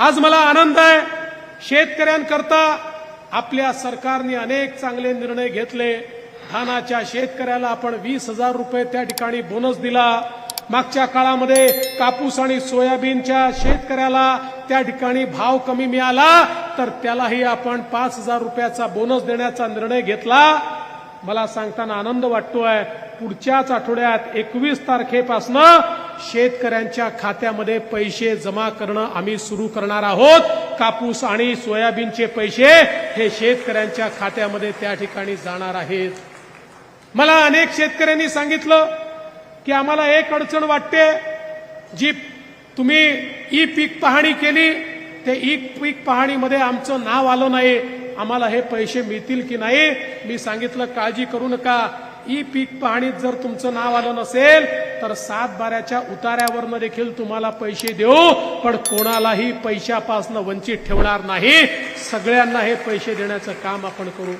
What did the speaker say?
आज मला आनंद आहे. शेतकऱ्यांकरता आपल्या सरकारने अनेक चांगले निर्णय घेतले. धानाच्या शेतकऱ्याला आपण वीस हजार रुपये त्या ठिकाणी बोनस दिला. मागच्या काळामध्ये कापूस आणि सोयाबीनच्या शेतकऱ्याला त्या ठिकाणी भाव कमी मिळाला तर त्यालाही आपण पाच हजार रुपयाचा बोनस देण्याचा निर्णय घेतला. मला सांगताना आनंद वाटतोय. पुढच्याच आठवड्यात एकवीस तारखेपासनं शेतकऱ्यांच्या खात्यामध्ये पैसे जमा करणं आम्ही सुरू करणार आहोत. कापूस आणि सोयाबीनचे पैसे हे शेतकऱ्यांच्या खात्यामध्ये त्या ठिकाणी जाणार आहेत. मला अनेक शेतकऱ्यांनी सांगितलं की आम्हाला एक अडचण वाटते जी तुम्ही ई पीक पाहणी केली ते ई पीक पाहणीमध्ये आमचं नाव आलं नाही. आम्हाला हे पैसे मिळतील की नाही मी सांगितलं काळजी करू नका. ई पीक पाहणीत जर तुमचं नाव आलं नसेल तर सात बाऱ्याच्या उतार्यावरनं देखील तुम्हाला पैसे देऊ. पण कोणालाही पैशापासनं वंचित ठेवणार नाही. सगळ्यांना हे पैसे देण्याचं काम आपण करू.